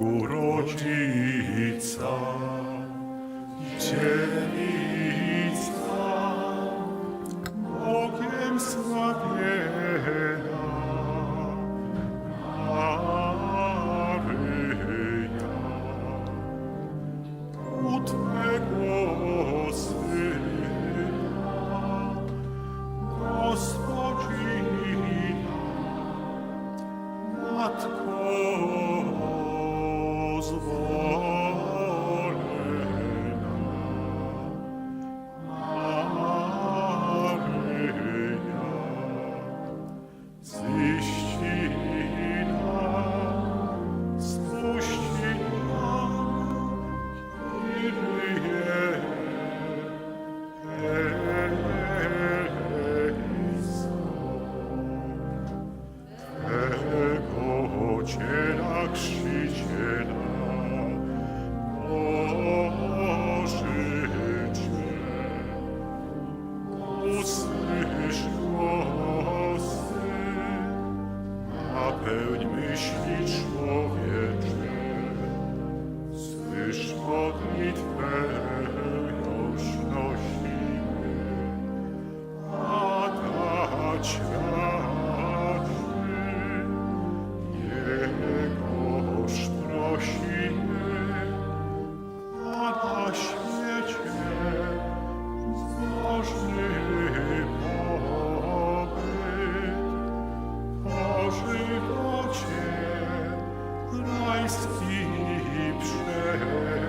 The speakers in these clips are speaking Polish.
Bogorodzica, dzielnica. Rajski przebyt.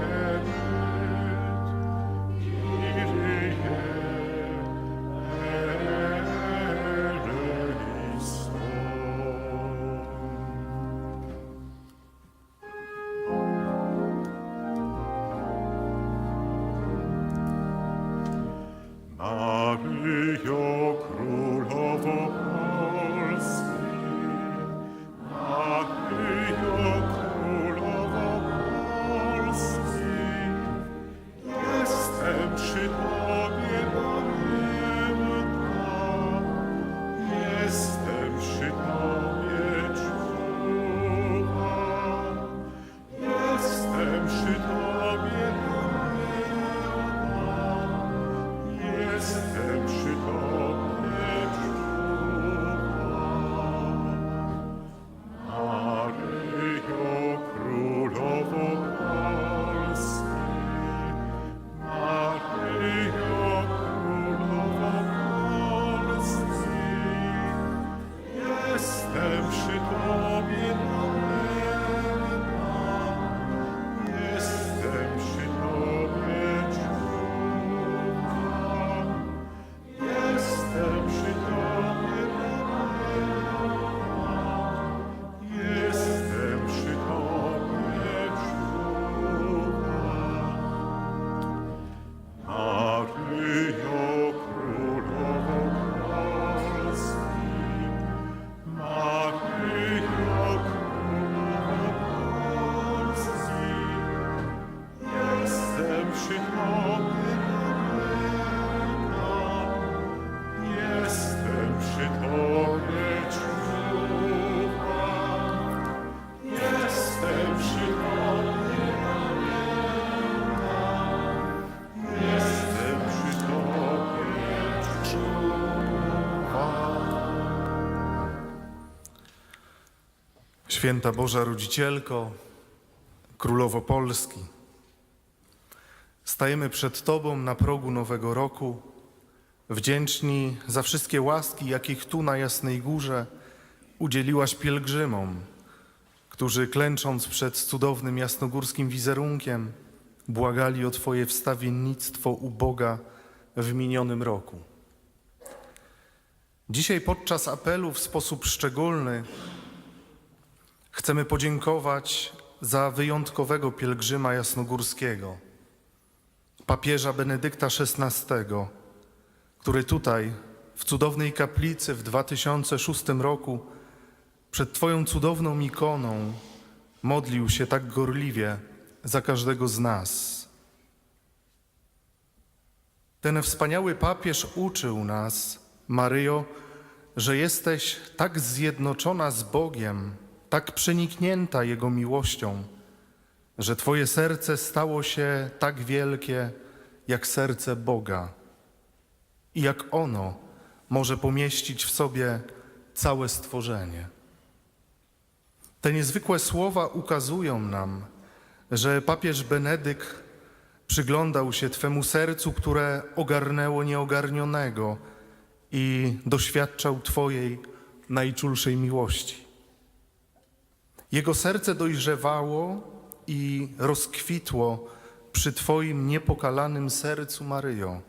Jestem przy Święta Boża Rodzicielko, Królowo Polski, stajemy przed Tobą na progu nowego roku, wdzięczni za wszystkie łaski, jakich tu na Jasnej Górze udzieliłaś pielgrzymom, którzy klęcząc przed cudownym jasnogórskim wizerunkiem, błagali o Twoje wstawiennictwo u Boga w minionym roku. Dzisiaj podczas apelu w sposób szczególny Chcemy podziękować za wyjątkowego pielgrzyma jasnogórskiego, papieża Benedykta XVI, który tutaj, w cudownej kaplicy w 2006 roku, przed Twoją cudowną ikoną, modlił się tak gorliwie za każdego z nas. Ten wspaniały papież uczył nas, Maryjo, że jesteś tak zjednoczona z Bogiem, tak przeniknięta Jego miłością, że Twoje serce stało się tak wielkie jak serce Boga i jak ono może pomieścić w sobie całe stworzenie. Te niezwykłe słowa ukazują nam, że papież Benedykt przyglądał się Twemu sercu, które ogarnęło nieogarnionego i doświadczał Twojej najczulszej miłości. Jego serce dojrzewało i rozkwitło przy Twoim niepokalanym sercu, Maryjo.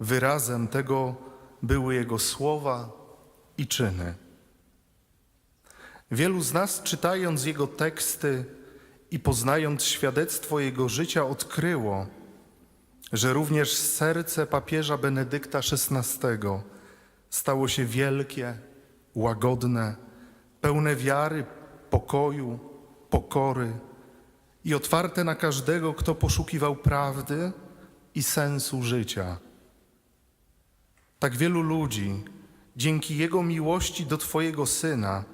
Wyrazem tego były Jego słowa i czyny. Wielu z nas, czytając Jego teksty i poznając świadectwo Jego życia, odkryło, że również serce papieża Benedykta XVI stało się wielkie, łagodne, pełne wiary, pokoju, pokory i otwarte na każdego, kto poszukiwał prawdy i sensu życia. Tak wielu ludzi dzięki Jego miłości do Twojego Syna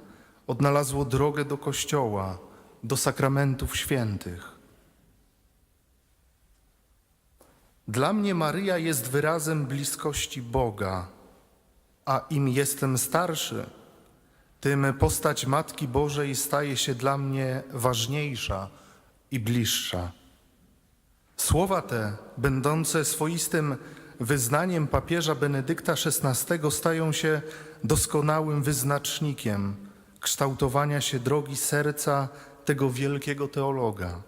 odnalazło drogę do Kościoła, do sakramentów świętych. Dla mnie Maryja jest wyrazem bliskości Boga, a im jestem starszy, tym postać Matki Bożej staje się dla mnie ważniejsza i bliższa. Słowa te, będące swoistym wyznaniem papieża Benedykta XVI, stają się doskonałym wyznacznikiem kształtowania się drogi serca tego wielkiego teologa.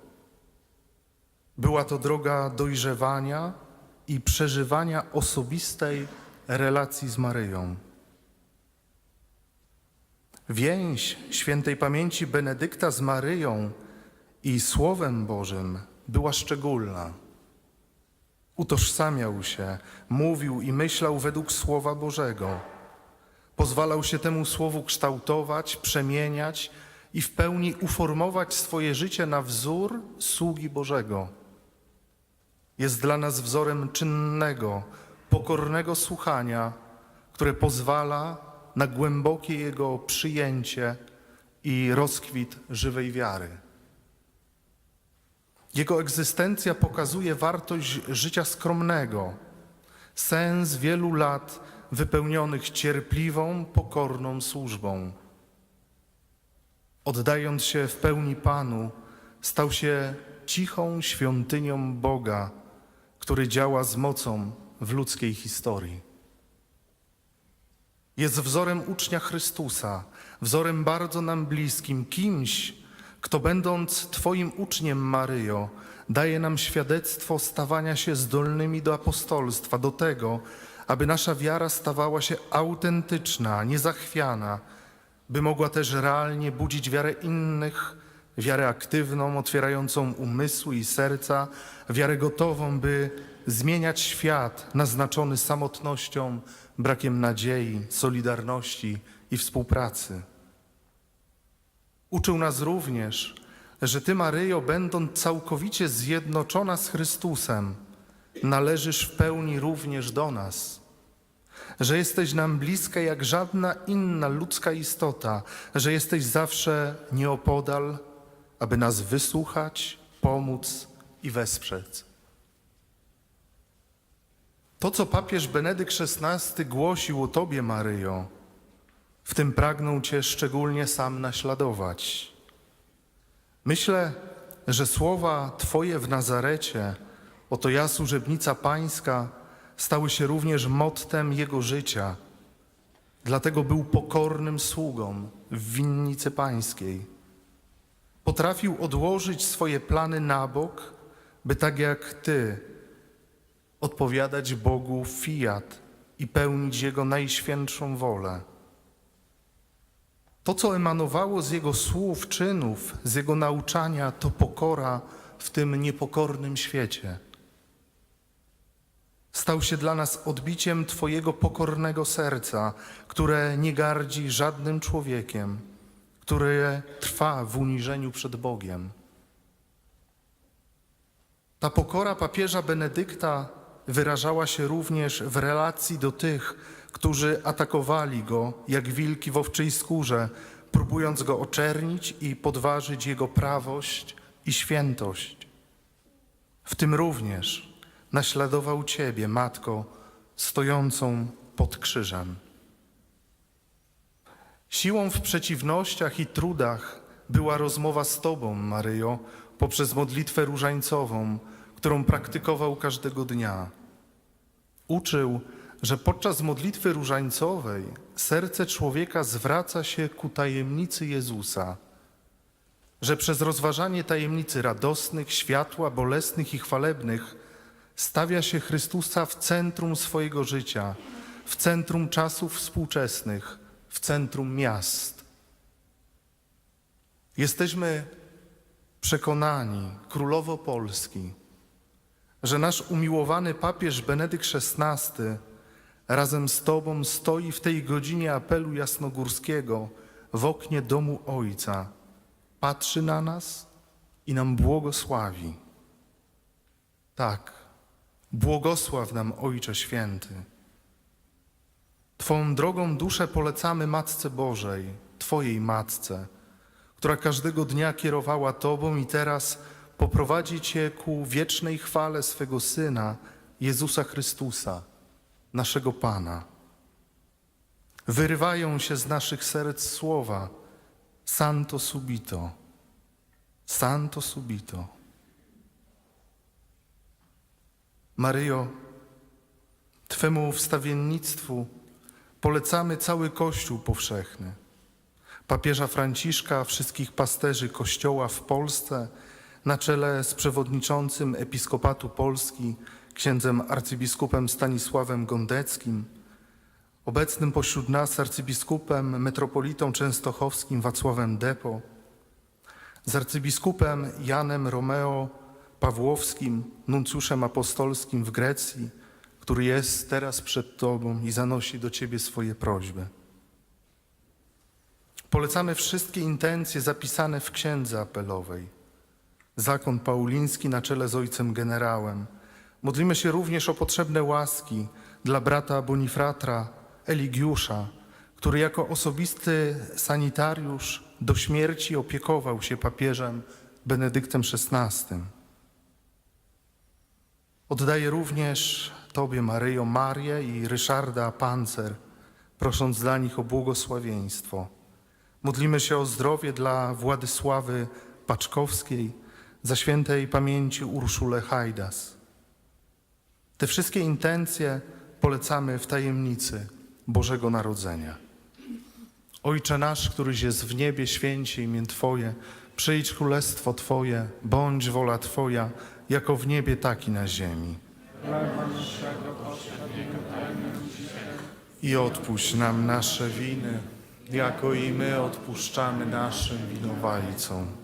Była to droga dojrzewania i przeżywania osobistej relacji z Maryją. Więź świętej pamięci Benedykta z Maryją i Słowem Bożym była szczególna. Utożsamiał się, mówił i myślał według Słowa Bożego. Pozwalał się temu Słowu kształtować, przemieniać i w pełni uformować swoje życie na wzór sługi Bożego. Jest dla nas wzorem czynnego, pokornego słuchania, które pozwala na głębokie Jego przyjęcie i rozkwit żywej wiary. Jego egzystencja pokazuje wartość życia skromnego, sens wielu lat wypełnionych cierpliwą, pokorną służbą. Oddając się w pełni Panu, stał się cichą świątynią Boga, który działa z mocą w ludzkiej historii. Jest wzorem ucznia Chrystusa, wzorem bardzo nam bliskim, kimś, kto będąc Twoim uczniem, Maryjo, daje nam świadectwo stawania się zdolnymi do apostolstwa, do tego, aby nasza wiara stawała się autentyczna, niezachwiana, by mogła też realnie budzić wiarę innych, wiarę aktywną, otwierającą umysły i serca, wiarę gotową, by zmieniać świat naznaczony samotnością, brakiem nadziei, solidarności i współpracy. Uczył nas również, że Ty, Maryjo, będąc całkowicie zjednoczona z Chrystusem, należysz w pełni również do nas. Że jesteś nam bliska jak żadna inna ludzka istota, że jesteś zawsze nieopodal, aby nas wysłuchać, pomóc i wesprzeć. To, co papież Benedykt XVI głosił o Tobie, Maryjo, w tym pragnął Cię szczególnie sam naśladować. Myślę, że słowa Twoje w Nazarecie, oto ja służebnica Pańska, stały się również mottem Jego życia. Dlatego był pokornym sługą w winnicy Pańskiej. Potrafił odłożyć swoje plany na bok, by tak jak Ty odpowiadać Bogu fiat i pełnić Jego najświętszą wolę. To, co emanowało z Jego słów, czynów, z Jego nauczania, to pokora w tym niepokornym świecie. Stał się dla nas odbiciem Twojego pokornego serca, które nie gardzi żadnym człowiekiem, które trwa w uniżeniu przed Bogiem. Ta pokora papieża Benedykta wyrażała się również w relacji do tych, którzy atakowali go jak wilki w owczej skórze, próbując go oczernić i podważyć jego prawość i świętość. W tym również naśladował Ciebie, Matko, stojącą pod krzyżem. Siłą w przeciwnościach i trudach była rozmowa z Tobą, Maryjo, poprzez modlitwę różańcową, którą praktykował każdego dnia. Uczył, że podczas modlitwy różańcowej serce człowieka zwraca się ku tajemnicy Jezusa, że przez rozważanie tajemnicy radosnych, światła, bolesnych i chwalebnych stawia się Chrystusa w centrum swojego życia, w centrum czasów współczesnych, w centrum miast. Jesteśmy przekonani, królowo Polski, że nasz umiłowany papież Benedykt XVI razem z Tobą stoi w tej godzinie apelu jasnogórskiego w oknie domu Ojca, patrzy na nas i nam błogosławi. Tak, błogosław nam Ojcze Święty. Twą drogą duszę polecamy Matce Bożej, Twojej Matce, która każdego dnia kierowała Tobą i teraz poprowadzi Cię ku wiecznej chwale swego Syna, Jezusa Chrystusa, naszego Pana. Wyrywają się z naszych serc słowa Santo subito, Santo subito. Maryjo, Twemu wstawiennictwu polecamy cały Kościół powszechny, papieża Franciszka, wszystkich pasterzy Kościoła w Polsce, na czele z przewodniczącym Episkopatu Polski, księdzem arcybiskupem Stanisławem Gondeckim, obecnym pośród nas arcybiskupem, metropolitą częstochowskim Wacławem Depo, z arcybiskupem Janem Romeo Pawłowskim, nuncjuszem apostolskim w Grecji, który jest teraz przed Tobą i zanosi do Ciebie swoje prośby. Polecamy wszystkie intencje zapisane w księdze apelowej. Zakon pauliński na czele z ojcem generałem. Modlimy się również o potrzebne łaski dla brata Bonifratra Eligiusza, który jako osobisty sanitariusz do śmierci opiekował się papieżem Benedyktem XVI. Oddaję również Tobie, Maryjo, Marię i Ryszarda Pancer, prosząc dla nich o błogosławieństwo. Modlimy się o zdrowie dla Władysławy Paczkowskiej, za świętej pamięci Urszulę Hajdas. Te wszystkie intencje polecamy w tajemnicy Bożego Narodzenia. Ojcze nasz, któryś jest w niebie, święcie imię Twoje, przyjdź królestwo Twoje, bądź wola Twoja, jako w niebie, tak i na ziemi. I odpuść nam nasze winy, jako i my odpuszczamy naszym winowajcom.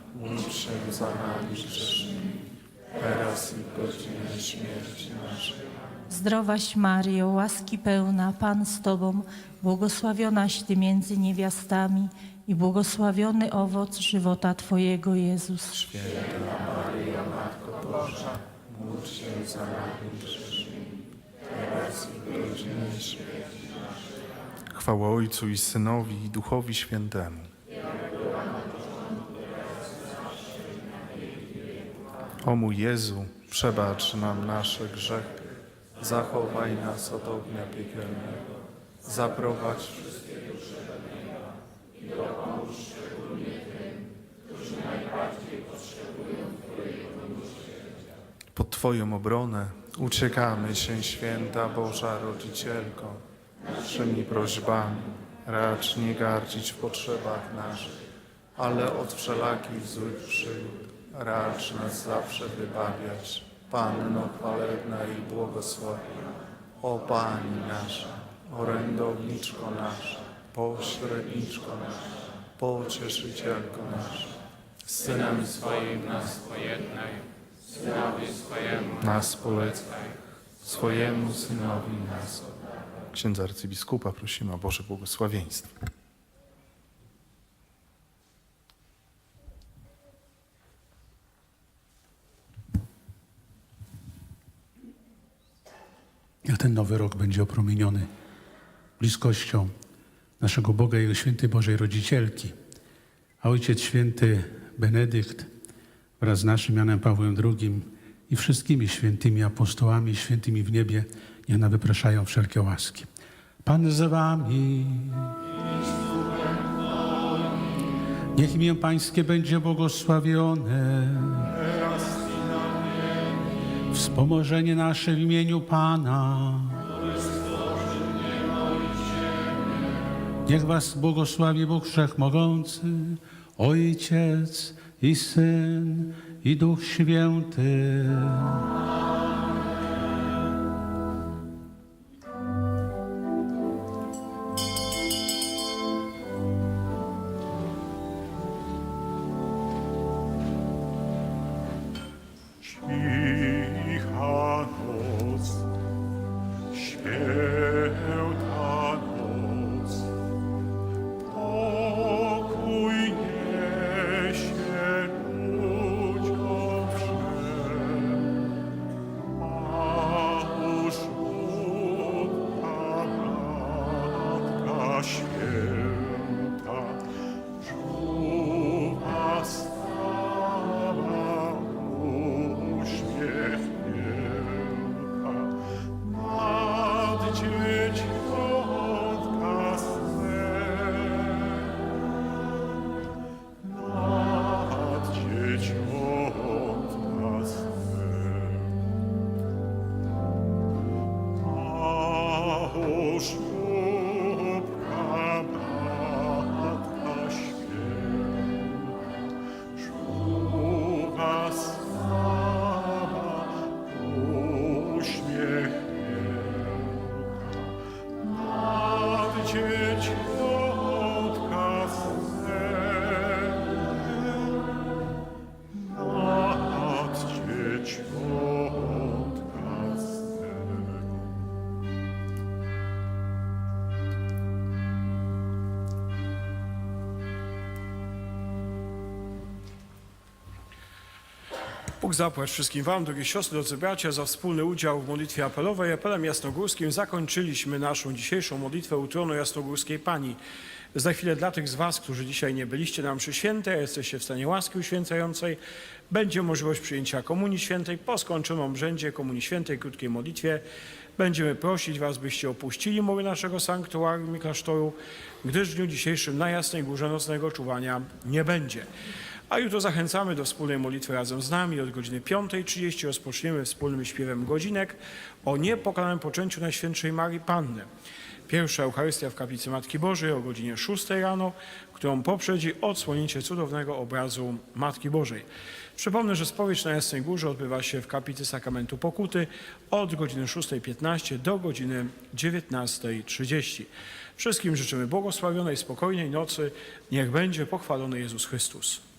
módl za nami grzesznymi, teraz i w godzinę śmierci naszej. Zdrowaś Maryjo, łaski pełna, Pan z Tobą, błogosławionaś Ty między niewiastami i błogosławiony owoc żywota Twojego Jezus. Święta Maryjo, Matko Boża, módl się za nami grzesznymi, teraz i w godzinę śmierci naszej. Chwała Ojcu i Synowi i Duchowi Świętemu. O mój Jezu, przebacz nam nasze grzechy, zachowaj nas od ognia piekielnego, zaprowadź wszystkie dusze do nieba i dopomóż szczególnie tym, którzy najbardziej potrzebują Twojego miłosierdzia. Pod Twoją obronę uciekamy się, święta Boża Rodzicielko, naszymi prośbami, racz nie gardzić w potrzebach naszych, ale od wszelakich złych przygód racz nas zawsze wybawiać. Panno chwalebna i błogosławiona, o Pani nasza, orędowniczko nasza, pośredniczko nasza, pocieszycielko nasza, Synem swoim nas pojednaj, Synowi swojemu nas polecaj, swojemu Synowi nas. Księdza arcybiskupa prosimy o Boże błogosławieństwo. Niech ten nowy rok będzie opromieniony bliskością naszego Boga i Jego świętej Bożej Rodzicielki. A Ojciec Święty Benedykt wraz z naszym Janem Pawłem II i wszystkimi świętymi apostołami, świętymi w niebie, niech nam wypraszają wszelkie łaski. Pan z wami. Niech imię Pańskie będzie błogosławione. Wspomożenie nasze w imieniu Pana. Niech Was błogosławi Bóg Wszechmogący, Ojciec i Syn i Duch Święty. Bóg zapłać wszystkim Wam, drogie siostry, drodzy bracia, za wspólny udział w modlitwie apelowej. Apelem jasnogórskim zakończyliśmy naszą dzisiejszą modlitwę u tronu jasnogórskiej Pani. Za chwilę dla tych z Was, którzy dzisiaj nie byliście na mszy świętej, a jesteście w stanie łaski uświęcającej, będzie możliwość przyjęcia Komunii Świętej. Po skończonym obrzędzie Komunii Świętej, krótkiej modlitwie, będziemy prosić Was, byście opuścili mury naszego sanktuarium i klasztoru, gdyż w dniu dzisiejszym na Jasnej Górze nocnego czuwania nie będzie. A jutro zachęcamy do wspólnej modlitwy razem z nami. Od godziny 5.30 rozpoczniemy wspólnym śpiewem godzinek o niepokalanym poczęciu Najświętszej Marii Panny. Pierwsza Eucharystia w Kaplicy Matki Bożej o godzinie 6 rano, którą poprzedzi odsłonięcie cudownego obrazu Matki Bożej. Przypomnę, że spowiedź na Jasnej Górze odbywa się w Kaplicy Sakramentu Pokuty od godziny 6.15 do godziny 19.30. Wszystkim życzymy błogosławionej, spokojnej nocy. Niech będzie pochwalony Jezus Chrystus.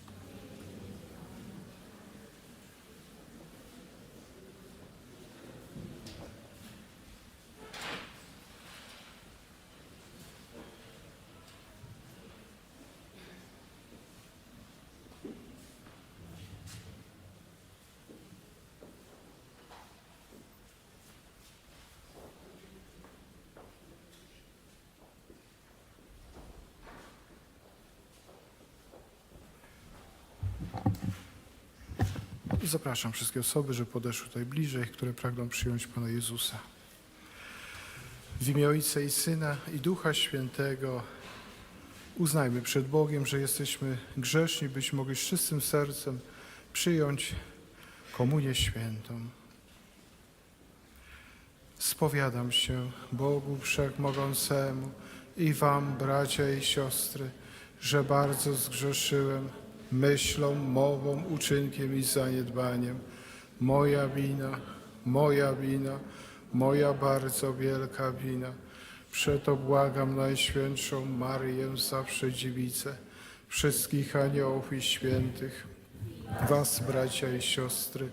Zapraszam wszystkie osoby, że podeszły tutaj bliżej, które pragną przyjąć Pana Jezusa. W imię Ojca i Syna i Ducha Świętego uznajmy przed Bogiem, że jesteśmy grzeszni, byśmy mogli z czystym sercem przyjąć Komunię Świętą. Spowiadam się Bogu Wszechmogącemu i Wam, bracia i siostry, że bardzo zgrzeszyłem myślą, mową, uczynkiem i zaniedbaniem. Moja wina, moja wina, moja bardzo wielka wina. Przeto błagam Najświętszą Marię, zawsze dziewicę, wszystkich aniołów i świętych, was, bracia i siostry,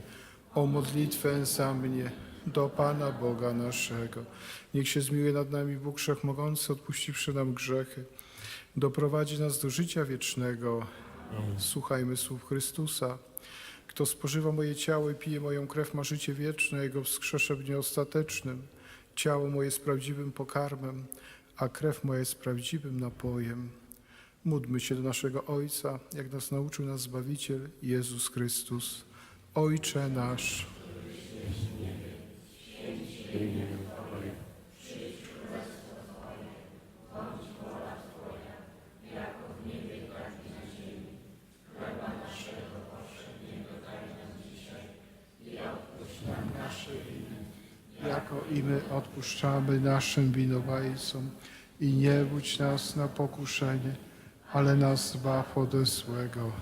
o modlitwę za mnie do Pana Boga naszego. Niech się zmiłuje nad nami Bóg Wszechmogący, odpuściwszy nam grzechy, doprowadzi nas do życia wiecznego. Słuchajmy słów Chrystusa. Kto spożywa moje ciało i pije moją krew, ma życie wieczne, Jego wskrzeszę w dniu ostatecznym. Ciało moje jest prawdziwym pokarmem, a krew moja jest prawdziwym napojem. Módlmy się do naszego Ojca, jak nas nauczył nas Zbawiciel Jezus Chrystus. Ojcze nasz, jako i my odpuszczamy naszym winowajcom i nie budź nas na pokuszenie, ale nas zbaw ode złego.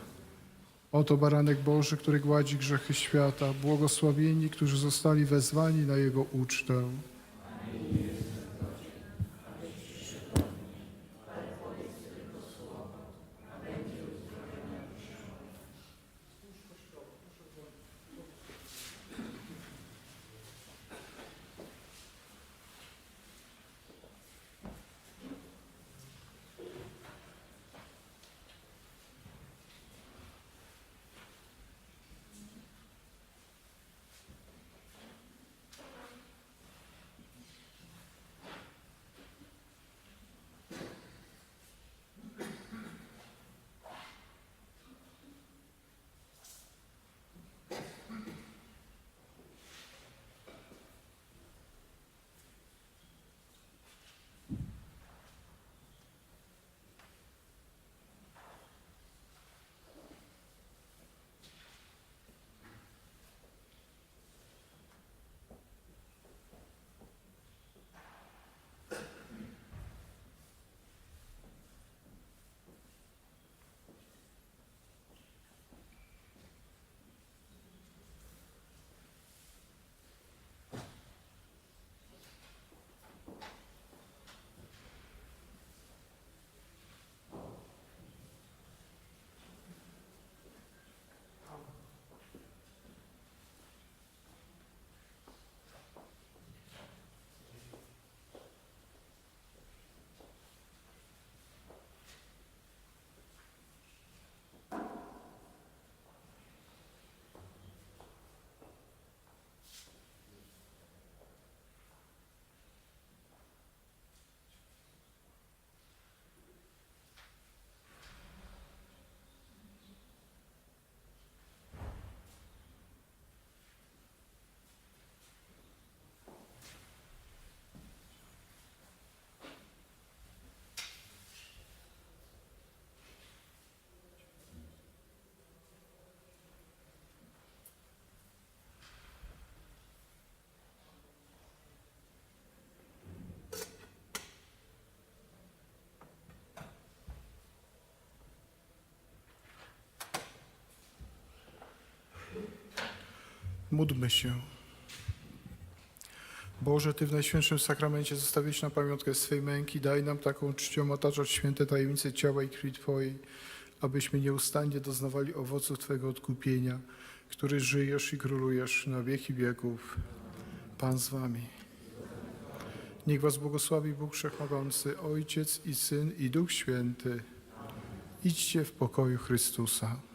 Oto baranek Boży, który gładzi grzechy świata, błogosławieni, którzy zostali wezwani na Jego ucztę. Módlmy się. Boże, Ty w Najświętszym Sakramencie zostawiłeś na pamiątkę swej męki. Daj nam taką czcią otaczać święte tajemnice ciała i krwi Twojej, abyśmy nieustannie doznawali owoców Twojego odkupienia, który żyjesz i królujesz na wieki wieków. Pan z Wami. Niech Was błogosławi Bóg Wszechmogący, Ojciec i Syn i Duch Święty. Idźcie w pokoju Chrystusa.